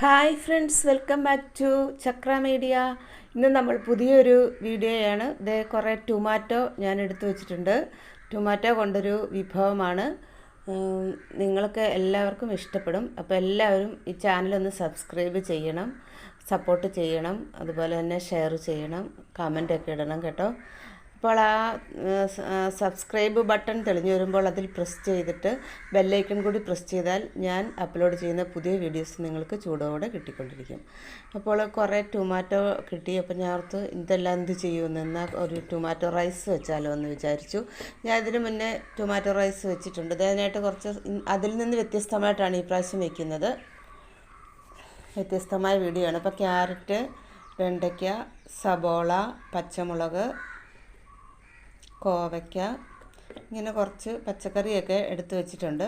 Hi friends welcome back to Chakra Media ഇന്ന് നമ്മൾ പുതിയൊരു വീഡിയോയാണ്. ഇത് കുറേ ടൊമാറ്റോ ഞാൻ എടുത്തു വച്ചിട്ടുണ്ട്. ടൊമാറ്റോ കൊണ്ടൊരു വിഭവമാണ്. നിങ്ങൾക്ക് എല്ലാവർക്കും ഇഷ്ടപ്പെടും. അപ്പോൾ എല്ലാവരും ഈ ചാനലൊന്ന് സബ്സ്ക്രൈബ് ചെയ്യണം സപ്പോർട്ട് ചെയ്യണം അതുപോലെ തന്നെ ഷെയർ ചെയ്യണം കമന്റൊക്കെ ഇടണം കേട്ടോ. അപ്പോൾ ആ സബ്സ്ക്രൈബ് ബട്ടൺ തെളിഞ്ഞു വരുമ്പോൾ അതിൽ പ്രസ് ചെയ്തിട്ട് ബെല്ലൈക്കൺ കൂടി പ്രസ് ചെയ്താൽ ഞാൻ അപ്ലോഡ് ചെയ്യുന്ന പുതിയ വീഡിയോസ് നിങ്ങൾക്ക് ചൂടോടെ കിട്ടിക്കൊണ്ടിരിക്കും. അപ്പോൾ കുറേ ടൊമാറ്റോ കിട്ടി. അപ്പോൾ ഞാൻ ഓർത്ത് ഇതെല്ലാം എന്ത് ചെയ്യുമെന്ന് എന്നാൽ ഒരു ടൊമാറ്റോ റൈസ് വെച്ചാലോ എന്ന് വിചാരിച്ചു. ഞാൻ ഇതിന് മുന്നേ ടൊമാറ്റോ റൈസ് വെച്ചിട്ടുണ്ട്. അതിനായിട്ട് കുറച്ച് അതിൽ നിന്ന് വ്യത്യസ്തമായിട്ടാണ് ഈ പ്രാവശ്യം വയ്ക്കുന്നത് വ്യത്യസ്തമായ വീഡിയോ ആണ്. അപ്പോൾ ക്യാരറ്റ് വെണ്ടയ്ക്ക സബോള പച്ചമുളക് കോവയ്ക്ക ഇങ്ങനെ കുറച്ച് പച്ചക്കറിയൊക്കെ എടുത്തു വച്ചിട്ടുണ്ട്.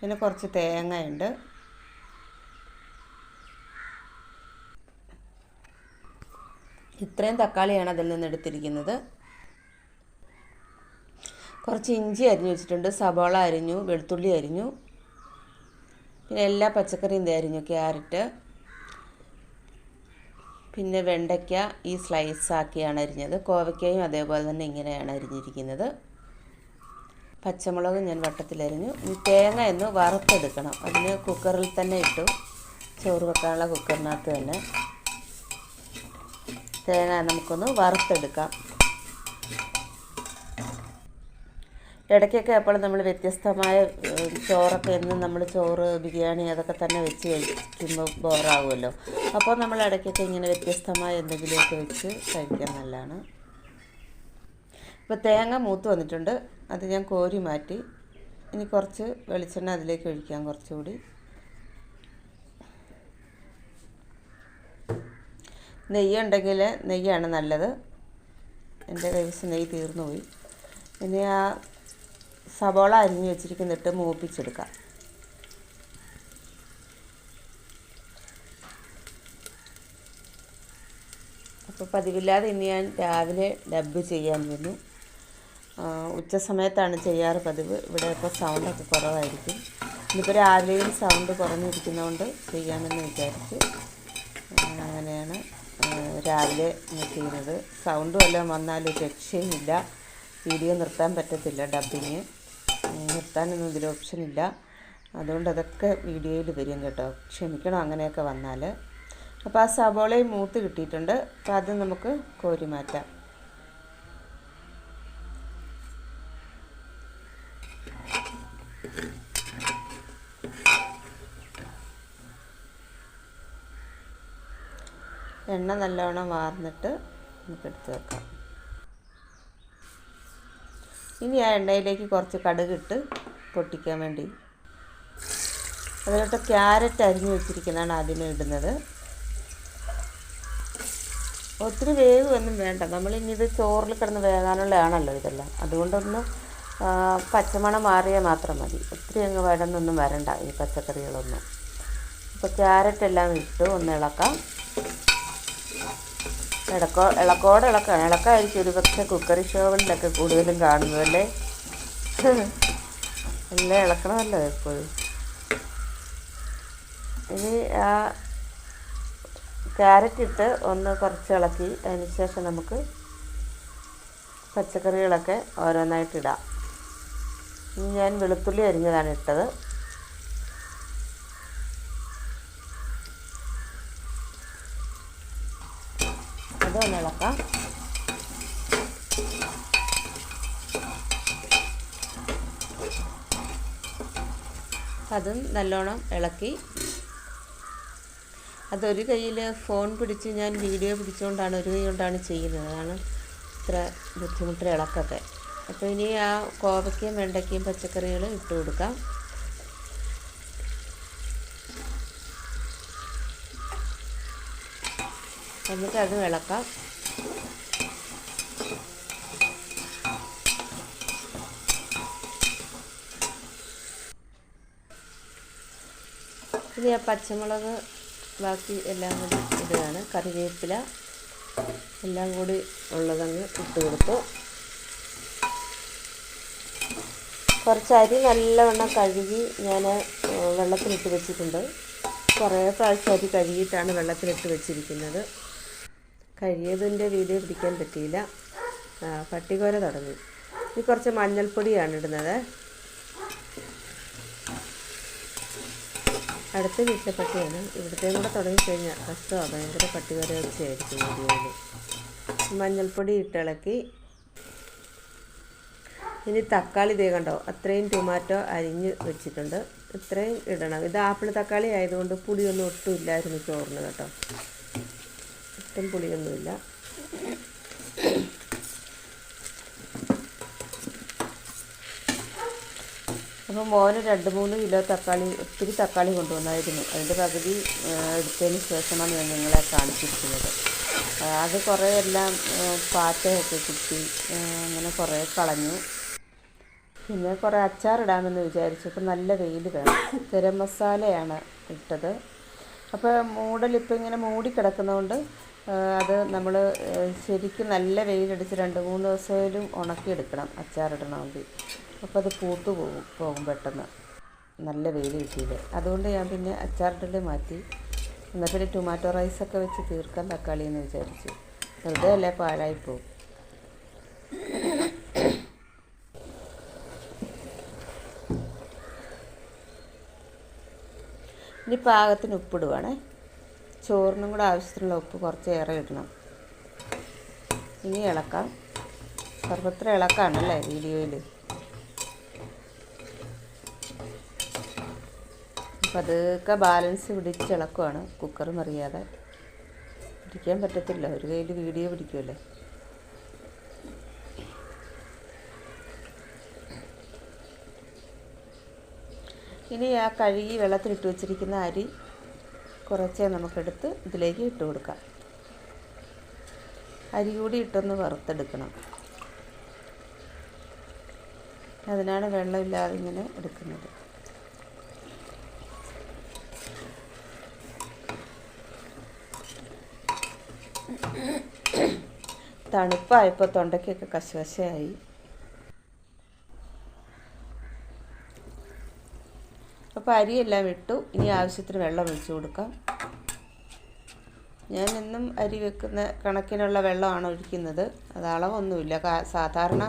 പിന്നെ കുറച്ച് തേങ്ങയുണ്ട്. ഇത്രയും തക്കാളിയാണ് അതിൽ നിന്ന് എടുത്തിരിക്കുന്നത്. കുറച്ച് ഇഞ്ചി അരിഞ്ഞു വെച്ചിട്ടുണ്ട്. സബോള അരിഞ്ഞു വെളുത്തുള്ളി അരിഞ്ഞു. പിന്നെ എല്ലാ പച്ചക്കറിയും അരിഞ്ഞു ക്യാരറ്റ് പിന്നെ വെണ്ടയ്ക്ക ഈ സ്ലൈസ് ആക്കിയാണ് അരിഞ്ഞത്. കോവയ്ക്കയും അതേപോലെ തന്നെ ഇങ്ങനെയാണ് അരിഞ്ഞിരിക്കുന്നത്. പച്ചമുളക് ഞാൻ വട്ടത്തിലരിഞ്ഞു തേങ്ങ എന്ന് വറുത്തെടുക്കണം. അതിന് കുക്കറിൽ തന്നെ ഇട്ടു. ചോറ് വെക്കാനുള്ള കുക്കറിനകത്ത് തന്നെ. തേങ്ങ നമുക്കൊന്ന് വറുത്തെടുക്കാം. ഇടയ്ക്കൊക്കെ അപ്പോൾ നമ്മൾ വ്യത്യസ്തമായ ചോറൊക്കെ എന്നും നമ്മൾ ചോറ് ബിരിയാണി അതൊക്കെ തന്നെ വെച്ച് കഴിക്കുമ്പോൾ ബോറാകുമല്ലോ അപ്പോൾ നമ്മൾ ഇടയ്ക്കൊക്കെ ഇങ്ങനെ വ്യത്യസ്തമായ എന്തെങ്കിലുമൊക്കെ വെച്ച് കഴിക്കാൻ നല്ലതാണ്. ഇപ്പോൾ തേങ്ങ മൂത്ത് വന്നിട്ടുണ്ട്. അത് ഞാൻ കോരി മാറ്റി. ഇനി കുറച്ച് വെളിച്ചെണ്ണ അതിലേക്ക് ഒഴിക്കാം കുറച്ചുകൂടി. നെയ്യ് ഉണ്ടെങ്കിൽ നെയ്യാണ് നല്ലത്. എന്റെ കൈവശം നെയ്യ് തീർന്നുപോയി. ഇനി ആ സബോള അരിഞ്ഞ് വെച്ചിരിക്കുന്നിട്ട് മൂപ്പിച്ചെടുക്കാം അപ്പോൾ പതിവില്ലാതെ ഇനി ഞാൻ രാവിലെ ഡബ് ചെയ്യാൻ വന്നു. ഉച്ച സമയത്താണ് ചെയ്യാറ് പതിവ്. ഇവിടെ ഇപ്പോൾ സൗണ്ടൊക്കെ കുറവായിരിക്കും. ഇന്നിപ്പോൾ രാവിലെയും സൗണ്ട് കുറഞ്ഞിരിക്കുന്നതുകൊണ്ട് ചെയ്യാമെന്ന് വിചാരിച്ചു അങ്ങനെയാണ് രാവിലെ ചെയ്യുന്നത്. സൗണ്ടും എല്ലാം വന്നാലും രക്ഷയുമില്ല. വീഡിയോ നിർത്താൻ പറ്റത്തില്ല ഡബിങ് നിർത്താനൊന്നും ഇതിൽ ഇല്ല. അതുകൊണ്ട് അതൊക്കെ വീഡിയോയിൽ വരും കേട്ടോ. ക്ഷമിക്കണം അങ്ങനെയൊക്കെ വന്നാൽ. അപ്പോൾ ആ സബോളയും മൂത്ത് കിട്ടിയിട്ടുണ്ട്. അപ്പോൾ അത് നമുക്ക് കോരി മാറ്റാം. എണ്ണ നല്ലവണ്ണം വാർന്നിട്ട് നമുക്ക് എടുത്ത് വെക്കാം. ഇനി ആ എണ്ണയിലേക്ക് കുറച്ച് കടുകിട്ട് പൊട്ടിക്കാൻ വേണ്ടി. അതിലോട്ട് ക്യാരറ്റ് അരിഞ്ഞു വെച്ചിരിക്കുന്നതാണ് ആദ്യമേ ഇടുന്നത്. ഒത്തിരി വേവൊന്നും വേണ്ട. നമ്മളിനി ഇത് ചോറിൽ കിടന്ന് വേകാനുള്ളതാണല്ലോ ഇതെല്ലാം. അതുകൊണ്ടൊന്ന് പച്ചമണം മാറിയാൽ മാത്രം മതി. ഒത്തിരി അങ്ങ് വഴന്നൊന്നും വരണ്ട ഈ പച്ചക്കറികളൊന്നും. അപ്പോൾ ക്യാരറ്റ് എല്ലാം ഇട്ട് ഒന്ന് ഇളക്കാം. ഇളക്കോ ഇളക്കോടെ ഇളക്കാണ് ഇളക്കായിരിക്കും ഒരു പക്ഷേ കുക്കറി ഷോകളിലൊക്കെ കൂടുതലും കാണുന്നതല്ലേ എല്ലാം ഇളക്കണമല്ലോ എപ്പോഴും. ഇനി ആ ക്യാരറ്റ് ഇട്ട് ഒന്ന് കുറച്ച് ഇളക്കി അതിന് ശേഷം നമുക്ക് പച്ചക്കറികളൊക്കെ ഓരോന്നായിട്ട് ഇടാം. ഇനി ഞാൻ വെളുത്തുള്ളി അരിഞ്ഞതാണ് ഇട്ടത് അതൊന്ന് ഇളക്കാം അതും നല്ലോണം ഇളക്കി. അതൊരു കയ്യിൽ ഫോൺ പിടിച്ച് ഞാൻ വീഡിയോ പിടിച്ചുകൊണ്ടാണ് ഒരു കൈ കൊണ്ടാണ് ചെയ്യുന്നത്. അതാണ് ഇത്ര ബുദ്ധിമുട്ട് ഇളക്കൊക്കെ. അപ്പോൾ ഇനി ആ കോവയ്ക്കും വെണ്ടയ്ക്കയും പച്ചക്കറികളും ഇട്ട് കൊടുക്കാം. അത് ഇളക്കാം. ഇനി ആ പച്ചമുളക് ബാക്കി എല്ലാം കൂടി ഇടുകയാണ്. കറിവേപ്പില എല്ലാം കൂടി ഉള്ളതങ്ങ് ഇട്ട് കൊടുത്തു. കുറച്ച് അരി നല്ലവണ്ണം കഴുകി ഞാൻ വെള്ളത്തിലിട്ട് വെച്ചിട്ടുണ്ട്. കുറേ പ്രാവശ്യം അരി കഴുകിയിട്ടാണ് വെള്ളത്തിലിട്ട് വെച്ചിരിക്കുന്നത്. കഴുകിയതിന്റെ വീഡിയോ പിടിക്കാൻ പറ്റിയില്ല. പട്ടികോര തുടങ്ങി. ഇനി കുറച്ച് മഞ്ഞൾപ്പൊടിയാണ് ഇടുന്നത്. അടുത്ത വീട്ടിലെ പട്ടിയാണ് ഇവിടുത്തെയും കൂടെ തുടങ്ങിക്കഴിഞ്ഞാൽ കഷ്ടമാണ് ഭയങ്കര പട്ടി വെച്ചായിരിക്കും വീഡിയോയിൽ മഞ്ഞൾപ്പൊടി ഇട്ടിളക്കി ഇനി തക്കാളി ദേ കണ്ടോ? അത്രയും ടൊമാറ്റോ അരിഞ്ഞ് വെച്ചിട്ടുണ്ട്. ഇത്രയും ഇടണം. ഇത് ആപ്പിൾ തക്കാളി ആയതുകൊണ്ട് പുളിയൊന്നും ഒട്ടും ഇല്ലായിരുന്നു ചോറിന് കേട്ടോ. ഒട്ടും പുളിയൊന്നുമില്ല. അപ്പോൾ മോന് രണ്ട് മൂന്ന് കിലോ തക്കാളി ഒത്തിരി തക്കാളി കൊണ്ടുവന്നായിരുന്നു. അതിന്റെ പകുതി എടുത്തതിന് ശേഷമാണ് ഞാൻ നിങ്ങളെ കാണിച്ചിരിക്കുന്നത്. അത് കുറേ എല്ലാം പാറ്റയൊക്കെ കിട്ടി അങ്ങനെ കുറേ കളഞ്ഞു. പിന്നെ കുറേ അച്ചാറിടാമെന്ന് വിചാരിച്ചപ്പോൾ നല്ല വെയിൽ വേണം. ഗരം മസാലയാണ് ഇട്ടത്. അപ്പോൾ മൂടലിപ്പോൾ ഇങ്ങനെ മൂടിക്കിടക്കുന്നതുകൊണ്ട് അത് നമ്മൾ ശരിക്കും നല്ല വെയിലടിച്ച് രണ്ട് മൂന്ന് ദിവസമായാലും ഉണക്കിയെടുക്കണം അച്ചാറിടണമെങ്കിൽ അപ്പോൾ അത് പൂത്തു പോകും പോകും പെട്ടെന്ന്. നല്ല വെയിൽ കിട്ടിയത് അതുകൊണ്ട് ഞാൻ പിന്നെ അച്ചാറിന്റെ മാറ്റി. എന്നാൽ പിന്നെ ടൊമാറ്റോ റൈസൊക്കെ വെച്ച് തീർക്കാൻ തക്കാളി എന്ന് വിചാരിച്ചു. വെറുതെ അല്ലേ പാഴായിപ്പോവും ഇനി പാകത്തിന് ഉപ്പിടുവാണേ. ചോറിനും കൂടെ ആവശ്യത്തിനുള്ള ഉപ്പ് കുറച്ച് ഏറെ ഇടണം. ഇനി ഇളക്കാം. സർവത്ര ഇളക്കാണല്ലേ വീഡിയോയിൽ അപ്പം അതൊക്കെ ബാലൻസ് പിടിച്ചിളക്കുവാണ്. കുക്കർ മറിയാതെ പിടിക്കാൻ പറ്റത്തില്ല. ഒരു കയ്യിൽ വീഡിയോ പിടിക്കുമല്ലേ ഇനി ആ കഴുകി വെള്ളത്തിലിട്ട് വെച്ചിരിക്കുന്ന അരി കുറച്ചേ നമുക്കെടുത്ത് ഇതിലേക്ക് ഇട്ട് കൊടുക്കാം. അരി കൂടി ഇട്ടൊന്ന് വറുത്തെടുക്കണം. അതിനാണ് വെള്ളമില്ലാതെ ഇങ്ങനെ എടുക്കുന്നത്. തണുപ്പായപ്പോൾ തൊണ്ടയ്ക്കൊക്കെ കശവശയായി അപ്പോൾ അരിയെല്ലാം ഇട്ടു. ഇനി ആവശ്യത്തിന് വെള്ളം ഒഴിച്ചു കൊടുക്കാം. ഞാൻ എന്നും അരി വെക്കുന്ന കണക്കിനുള്ള വെള്ളമാണ് ഒഴിക്കുന്നത്. അത് അളവൊന്നുമില്ല. സാധാരണ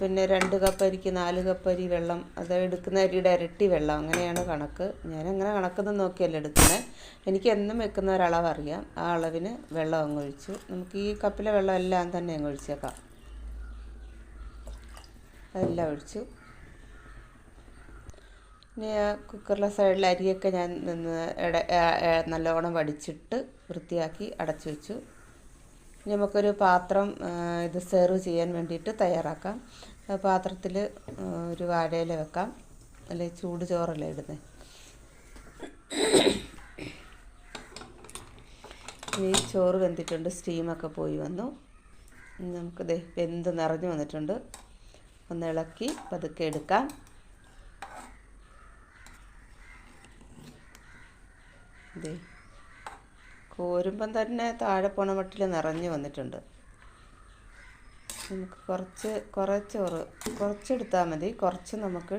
പിന്നെ രണ്ട് കപ്പ് അരിക്ക് നാല് കപ്പ് അരി വെള്ളം അത് എടുക്കുന്ന അരിയുടെ ഇരട്ടി വെള്ളം. അങ്ങനെയാണ് കണക്ക്. ഞാൻ അങ്ങനെ കണക്കൊന്നും നോക്കിയല്ല എടുക്കുന്നത് എനിക്ക് എന്നും വെക്കുന്ന ഒരളവ് അറിയാം ആ അളവിന് വെള്ളം അങ്ങ് ഒഴിച്ചു. നമുക്ക് ഈ കപ്പിലെ വെള്ളം എല്ലാം തന്നെ അങ്ങ് ഒഴിച്ചേക്കാം. അതെല്ലാം ഒഴിച്ചു. പിന്നെ കുക്കറിലെ സൈഡിൽ അരിയൊക്കെ ഞാൻ നിന്ന് നല്ലോണം വടിച്ചിട്ട് വൃത്തിയാക്കി അടച്ചു വെച്ചു. ഇനി നമുക്കൊരു പാത്രം ഇത് സെർവ് ചെയ്യാൻ വേണ്ടിയിട്ട് തയ്യാറാക്കാം. പാത്രത്തിൽ ഒരു വാഴയില വെക്കാം. അല്ലെങ്കിൽ ചൂട് ചോറല്ലേ ഇടുന്നത് ഇനി ചോറ് വെന്തിട്ടുണ്ട് സ്റ്റീമൊക്കെ പോയി വന്നു. നമുക്ക് ദേ വെന്ത് നിറഞ്ഞു വന്നിട്ടുണ്ട്. ഒന്ന് ഇളക്കി പതുക്കെ എടുക്കാം. ദേ കോരുമ്പം തന്നെ താഴെ പോണ മട്ടിൽ നിറഞ്ഞു വന്നിട്ടുണ്ട്. നമുക്ക് കുറച്ച് കുറച്ച് ചോറ് കുറച്ചെടുത്താൽ മതി. കുറച്ച് നമുക്ക്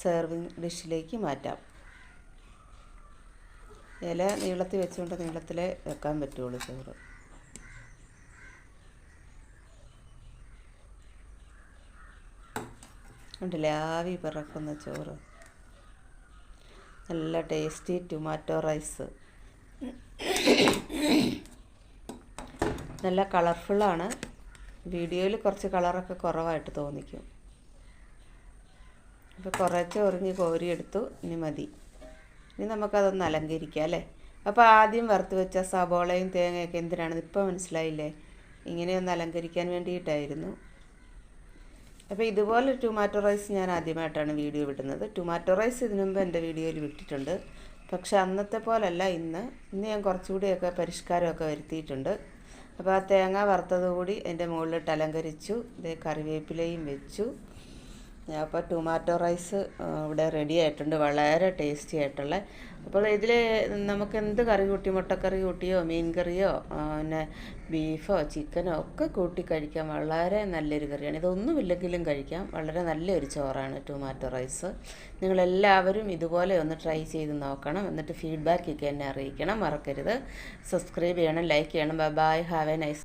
സെർവിങ് ഡിഷിലേക്ക് മാറ്റാം. ഇല നീളത്തിൽ വെച്ചുകൊണ്ട് നീളത്തിലേ വെക്കാൻ പറ്റുള്ളൂ ചോറ്. ഉണ്ടല്ലേ ആവി പിറക്കുന്ന ചോറ്. നല്ല ടേസ്റ്റി ടൊമാറ്റോ റൈസ് നല്ല കളർഫുള്ളാണ്. വീഡിയോയിൽ കുറച്ച് കളറൊക്കെ കുറവായിട്ട് തോന്നിക്കും. അപ്പോൾ കുറച്ച് ഒറിഞ്ഞ് കോരിയെടുത്തു ഇനി മതി. ഇനി നമുക്കതൊന്ന് അലങ്കരിക്കാം അല്ലേ? അപ്പോൾ ആദ്യം വറുത്ത് വെച്ച സബോളയും തേങ്ങയൊക്കെ എന്തിനാണെന്ന് ഇപ്പോൾ മനസ്സിലായില്ലേ? ഇങ്ങനെയൊന്ന് അലങ്കരിക്കാൻ വേണ്ടിയിട്ടായിരുന്നു. അപ്പോൾ ഇതുപോലെ ടൊമാറ്റോ റൈസ് ഞാൻ ആദ്യമായിട്ടാണ് വീഡിയോ വിടുന്നത്. ടൊമാറ്റോ റൈസ് ഇതിനു മുമ്പ് എന്റെ വീഡിയോയിൽ വിട്ടിട്ടുണ്ട്. പക്ഷെ അന്നത്തെ പോലല്ല ഇന്ന്. ഇന്ന് ഞാൻ കുറച്ചുകൂടിയൊക്കെ പരിഷ്കാരമൊക്കെ വരുത്തിയിട്ടുണ്ട്. അപ്പോൾ ആ തേങ്ങ വറുത്തത് കൂടി എന്റെ മുകളിലിട്ട് അലങ്കരിച്ചു ഇതേ കറിവേപ്പിലയും വെച്ചു. അപ്പോൾ ടൊമാറ്റോ റൈസ് ഇവിടെ റെഡി ആയിട്ടുണ്ട്. വളരെ ടേസ്റ്റി ആയിട്ടുള്ള. അപ്പോൾ ഇതിൽ നമുക്ക് എന്ത് കറി കൂട്ടി? മുട്ടക്കറി കൂട്ടിയോ? മീൻ കറിയോ? പിന്നെ ബീഫോ ചിക്കനോ ഒക്കെ കൂട്ടി കഴിക്കാം. വളരെ നല്ലൊരു കറിയാണ്. ഇതൊന്നുമില്ലെങ്കിലും കഴിക്കാം. വളരെ നല്ലൊരു ചോറാണ് ടൊമാറ്റോ റൈസ് നിങ്ങളെല്ലാവരും ഇതുപോലെ ഒന്ന് ട്രൈ ചെയ്ത് നോക്കണം. എന്നിട്ട് ഫീഡ്ബാക്കൊക്കെ എന്നെ അറിയിക്കണം. മറക്കരുത്. സബ്സ്ക്രൈബ് ചെയ്യണം ലൈക്ക് ചെയ്യണം. Bye have A nice